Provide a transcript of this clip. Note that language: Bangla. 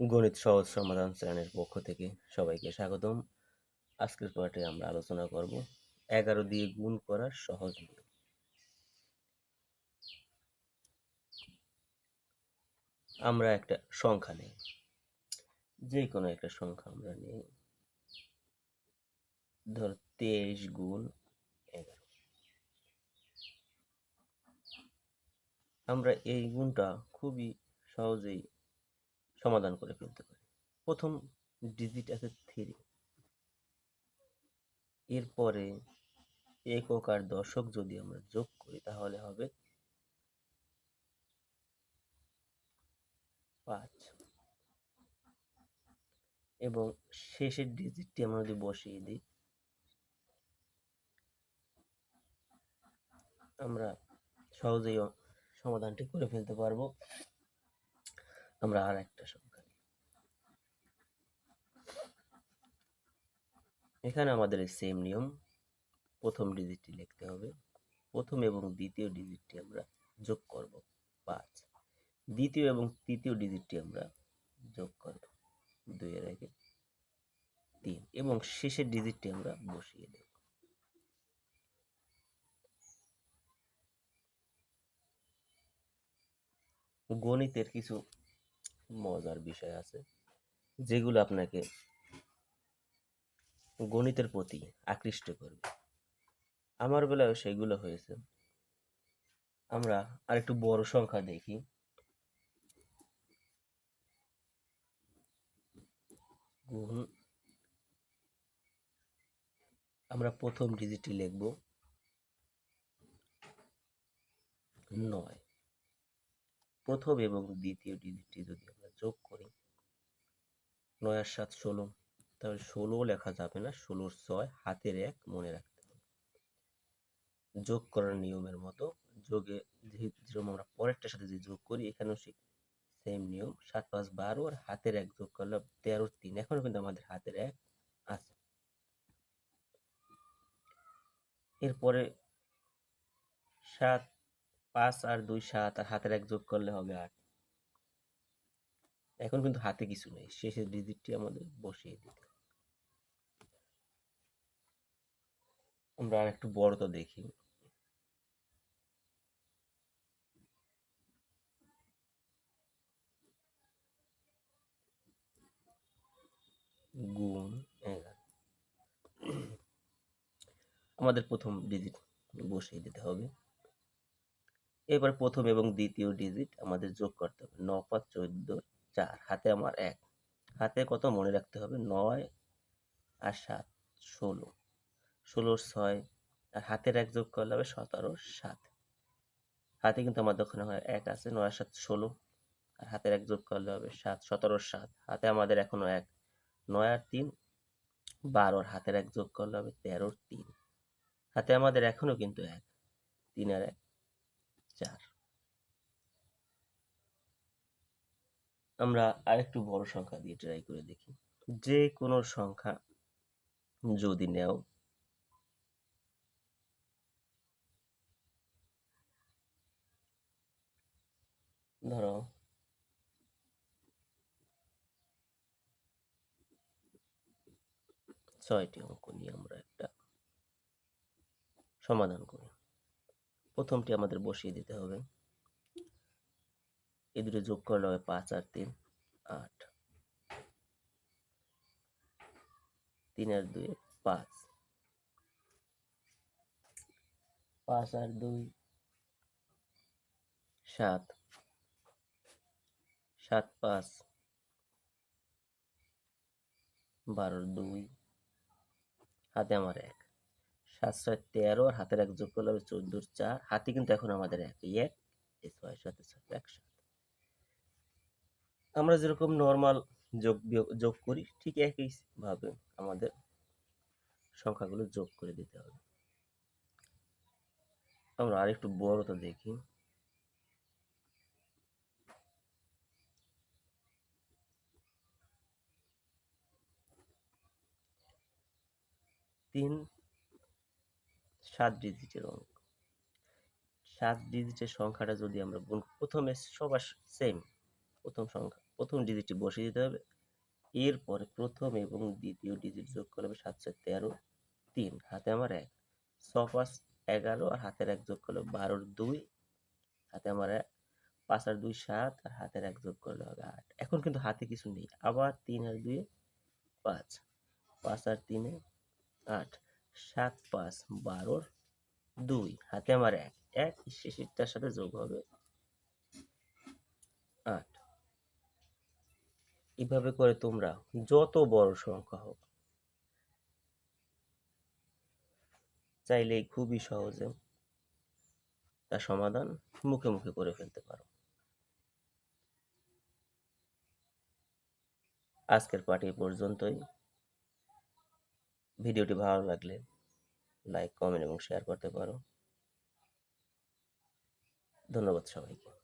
গণিত সহজ সমাধান চ্যানেলের পক্ষ থেকে সবাইকে স্বাগতম। আজকের পার্টে আমরা আলোচনা করব এগারো দিয়ে গুণ করার সহজ নিয়ম আমরা একটা সংখ্যা নেই। যে কোনো একটা সংখ্যা আমরা নেই। ধর তেইশ গুণ এগারো। আমরা এই গুণটা খুবই সহজেই সমাধান করে ফেলতে পারি। প্রথম ডিজিট আছে থ্রি এরপরে একক আর দশক যদি আমরা যোগ করি, তাহলে হবে পাঁচ। এবং শেষের ডিজিটটি আমরা যদি বসিয়ে দিই, আমরা সহজেই সমাধানটি করে ফেলতে পারব। আমরা আর একটা সংখ্যা। এখানে আমাদের সেম নিয়ম। প্রথম ডিজিটটি লিখতে হবে। প্রথম এবং দ্বিতীয় ডিজিটটি আমরা যোগ করব পাঁচ। দ্বিতীয় এবং তৃতীয় ডিজিটটি আমরা যোগ করব দুইয়ের আগে তিন এবং শেষের ডিজিটটি আমরা বসিয়ে দেব। গণিতের কিছু মজার বিষয় আছে, যেগুলো আপনাকে গণিতের প্রতি আকৃষ্ট করবে। আমার বেলায় সেগুলো হয়েছে। আমরা আরেকটু বড় সংখ্যা দেখি। গুণ আমরা প্রথম ডিজিটটি লিখব। নয়। প্রথম এবং দ্বিতীয় ডিজিটটি যদি যোগ করি। নয় আর সাত ষোলো। তাহলে ষোলো লেখা যাবে না, ষোলোর ছয় হাতের এক মনে রাখতে হবে। যোগ করার নিয়মের মতো যোগে যেরকম আমরা পরেরটার সাথে যে যোগ করি, এখানেও সেই সেম নিয়ম। সাত, পাঁচ, বারো আর হাতের এক যোগ করলে তেরো, তিন। এখনও কিন্তু আমাদের হাতের এক আছে। এরপরে সাত, পাঁচ আর দুই, সাত আর হাতের এক যোগ করলে হবে আট। এখন কিন্তু হাতে কিছু নেই। শেষের ডিজিটটি আমাদের বসিয়ে দিতে। আমরা আর একটু বড়টা দেখি। গুণ এগারো। আমাদের প্রথম ডিজিট বসিয়ে দিতে হবে। এবার প্রথম এবং দ্বিতীয় ডিজিট আমাদের যোগ করতে হবে। ন পাঁচ চোদ্দ চার, হাতে আমার এক। হাতে কত মনে রাখতে হবে? নয় আর সাত, ষোলো। ষোলোর ছয় আর হাতের এক যোগ করলে হবে সতেরোর সাত। হাতে কিন্তু আমার হয় এক আছে, নয় সাত, ষোলো। আর হাতের এক যোগ করলে হবে সাত সতেরোর সাত। হাতে আমাদের এখনও এক। নয় আর তিন বারোর হাতের এক যোগ করলে হবে তেরোর তিন। হাতে আমাদের এখনও কিন্তু এক। তিন আর এক, চার। আমরা আরেকটু বড় সংখ্যা দিয়ে ট্রাই করে দেখি। যে কোনো সংখ্যা যদি নেও। ধরো ছয়টি অঙ্ক নিয়ে আমরা একটা সমাধান করি। প্রথমটি আমাদের বসিয়ে দিতে হবে। এই দুটো যোগ করলে হবে পাঁচ আর তিন, আট। তিন আর দুই, পাঁচ। পাঁচ আর দুই, সাত। সাত, পাঁচ। বারো দুই, হাতে আমার এক। সাত, ছয়, তেরো, আর হাতের এক যোগ করলে হবে চোদ্দোর চার। হাতে কিন্তু এখন আমাদের এক এক ছয় সাথে, ছয় এক সাত আমরা যেরকম নর্মাল যোগ যোগ করি, ঠিক একই ভাবে আমাদের সংখ্যাগুলো যোগ করে দিতে হবে। আমরা আরেকটু বড়টা দেখি। তিন, সাত ডিজিটের অঙ্ক। সাত ডিজিটের সংখ্যাটা যদি আমরা গুণ প্রথমে সবার সেম প্রথম সংখ্যা। প্রথম ডিজিটটি বসিয়ে দিতে হবে। এরপরে প্রথম এবং দ্বিতীয় ডিজিট যোগ করলে হবে সাতশো তেরো তিন, হাতে আমার এক। ছ পাঁচ এগারো আর হাতের এক যোগ করলে বারোর দুই, হাতে আমার এক। পাঁচ আর দুই সাত আর হাতের এক যোগ করলে হবে আট। এখন কিন্তু হাতে কিছু নেই, আবার তিন আর দুই পাঁচ। পাঁচ আর তিনে আট। সাত পাঁচ বারোর দুই, হাতে আমার এক। এক শেষেরটার সাথে যোগ হবে আট। এভাবে করে তোমরা যত বড় সংখ্যা হোক। চাইলেই খুবই সহজে তার সমাধান মুখে মুখে করে ফেলতে পারো। আজকের এই পর্যন্তই। ভিডিওটি ভালো লাগলে লাইক, কমেন্ট এবং শেয়ার করতে পারো। ধন্যবাদ সবাইকে।